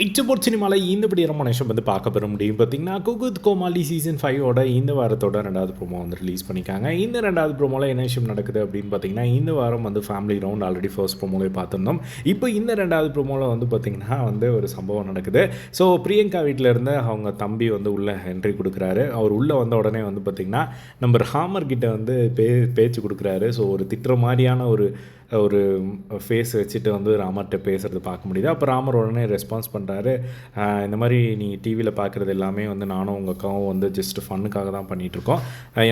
இச்சபோர்ட் சினிமாவில் இந்தபடி ரொம்ப நிமிஷம் வந்து பார்க்க பெற முடியும். பார்த்தீங்கன்னா குகுத் கோமாளி சீசன் ஃபைவோட இந்த வாரத்தோட ரெண்டாவது ப்ரோமோ வந்து ரிலீஸ் பண்ணிக்காங்க இந்த ரெண்டாவது ப்ரோமோவில் என்ன விஷயம் நடக்குது அப்படின்னு பார்த்தீங்கன்னா இந்த வாரம் வந்து ஃபேமிலி ரவுண்ட் ஆல்ரெடி ஃபர்ஸ்ட் ப்ரோமோலே பார்த்துருந்தோம். இப்போ இந்த ரெண்டாவது ப்ரோமோவில் வந்து பார்த்தீங்கன்னா வந்து ஒரு சம்பவம் நடக்குது. ஸோ பிரியங்கா வீட்டில் இருந்து அவங்க தம்பி வந்து உள்ளே என்ட்ரி கொடுக்குறாரு. அவர் உள்ளே வந்த உடனே வந்து பார்த்திங்கன்னா நம்ம ஹாமர் கிட்ட வந்து பே பேச்சு கொடுக்குறாரு. ஸோ ஒரு திட்டுற மாதிரியான ஒரு ஒரு ஃபேஸ் வச்சுட்டு வந்து ராமர்கிட்ட பேசுகிறது பார்க்க முடியுது. அப்போ ராமர் உடனே ரெஸ்பான்ஸ் பண்ணுறாரு இந்த மாதிரி நீ டிவியில் பார்க்குறது எல்லாமே வந்து நானும் உங்கள் அக்காவும் வந்து ஜஸ்ட் ஃபன்னுக்காக தான் பண்ணிகிட்ருக்கோம்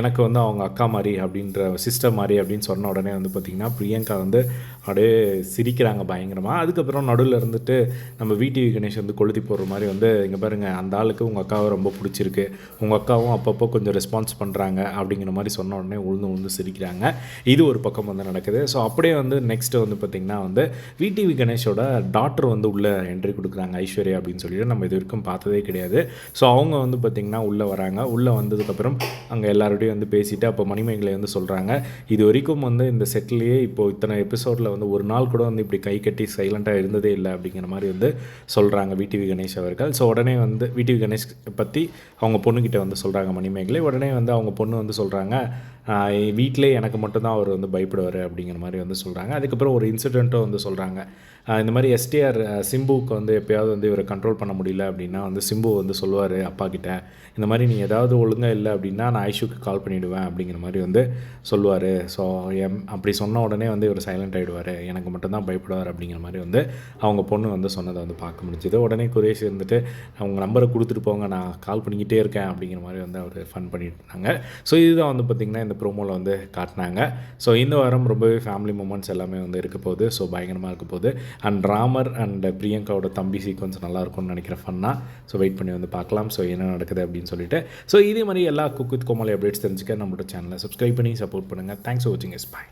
எனக்கு வந்து அவங்க அக்கா மாதிரி அப்படின்ற சிஸ்டர் மாதிரி அப்படின்னு சொன்ன உடனே வந்து பார்த்திங்கன்னா பிரியங்கா வந்து அப்படியே சிரிக்கிறாங்க பயங்கரமாக அதுக்கப்புறம் நடுவில் இருந்துட்டு நம்ம விடிவி கணேஷ் வந்து கொளுத்தி போடுற மாதிரி வந்து இங்கே பாருங்கள் அந்த ஆளுக்கு உங்கள் அக்காவை ரொம்ப பிடிச்சிருக்கு. உங்கள் அக்காவும் அப்பப்போ கொஞ்சம் ரெஸ்பான்ஸ் பண்ணுறாங்க அப்படிங்கிற மாதிரி சொன்ன உடனே உழுந்து உழுந்து சிரிக்கிறாங்க. இது ஒரு பக்கம் வந்து நடக்குது. ஸோ அப்படியே வந்து நெக்ஸ்ட்டு வந்து பார்த்திங்கன்னா வந்து விடிவி கணேஷோட டாக்டர் வந்து உள்ளே என்ட்ரி கொடுக்குறாங்க ஐஸ்வர்யா அப்படின்னு சொல்லிட்டு. நம்ம இது வரைக்கும் பார்த்ததே கிடையாது. ஸோ அவங்க வந்து பார்த்திங்கன்னா உள்ளே வராங்க. உள்ளே வந்ததுக்கப்புறம் அங்கே எல்லாரோடையும் வந்து பேசிவிட்டு அப்போ மணிமேகலை வந்து சொல்கிறாங்க இது வரைக்கும் வந்து இந்த செட்லேயே இப்போது இத்தனை எபிசோடில் வந்து ஒரு நாள் கூட வந்து இப்படி கை கட்டி சைலண்ட்டாக இருந்ததே இல்லை அப்படிங்கிற மாதிரி வந்து சொல்கிறாங்க விடிவி கணேஷ் அவர்கள். ஸோ உடனே வந்து விடிவி கணேஷ் பற்றி அவங்க பொண்ணுக்கிட்ட வந்து சொல்கிறாங்க மணிமேகலை. உடனே வந்து அவங்க பொண்ணு வந்து சொல்கிறாங்க வீட்டிலே எனக்கு மட்டும்தான் அவர் வந்து பயப்படுவார் அப்படிங்கிற மாதிரி வந்து சொல்கிறாங்க அதுக்கப்புறம் ஒரு இன்சிடெண்ட்டும் வந்து சொல்கிறாங்க இந்த மாதிரி எஸ்டிஆர் சிம்புவுக்கு வந்து எப்போயாவது வந்து இவரை கண்ட்ரோல் பண்ண முடியல அப்படின்னா வந்து சிம்பு வந்து சொல்லுவார் அப்பா கிட்ட இந்த மாதிரி நீ ஏதாவது ஒழுங்காக இல்லை அப்படின்னா நான் ஐஷுக்கு கால் பண்ணிவிடுவேன் அப்படிங்கிற மாதிரி வந்து சொல்லுவார். ஸோ எம் அப்படி சொன்ன உடனே வந்து இவர் சைலண்ட் ஆகிடுவார் எனக்கு மட்டும்தான் பயப்படுவார் அப்படிங்கிற மாதிரி வந்து அவங்க பொண்ணு வந்து சொன்னதை வந்து பார்க்க முடிஞ்சுது. உடனே குரேஷ் இருந்துட்டு அவங்க நம்பரை கொடுத்துட்டு போங்க நான் கால் பண்ணிக்கிட்டே இருக்கேன் அப்படிங்கிற மாதிரி வந்து அவர் ஃபன் பண்ணிட்டு இருந்தாங்க. ஸோ இதுதான் வந்து பார்த்திங்கன்னா இந்த ப்ரோமோவில் வந்து காட்டினாங்க. ஸோ இந்த வாரம் ரொம்பவே ஃபேமிலி மூமெண்ட் மூமெண்ட்ஸ் எல்லாமே வந்து இருக்க போகுது. ஸோ பயங்கரமாக இருக்க போகுது. அண்ட் ராமர் அண்ட் பிரியங்காவோட தம்பி சீக்வன்ஸ் நல்லா இருக்கும்னு நினைக்கிறேன் ஃபன்னாக ஸோ வெயிட் பண்ணி வந்து பார்க்கலாம். ஸோ என்ன நடக்குது அப்படின்னு சொல்லிட்டு. ஸோ இதே மாதிரி எல்லா குக் வித் கோமாளி அப்டேட்ஸ் தெரிஞ்சுக்க நம்மளோட சேனலை சப்ஸ்கிரைப் பண்ணி சப்போர்ட் பண்ணுங்கள் தேங்க்ஸ் ஃபார் வாட்சிங் இஸ் பாய்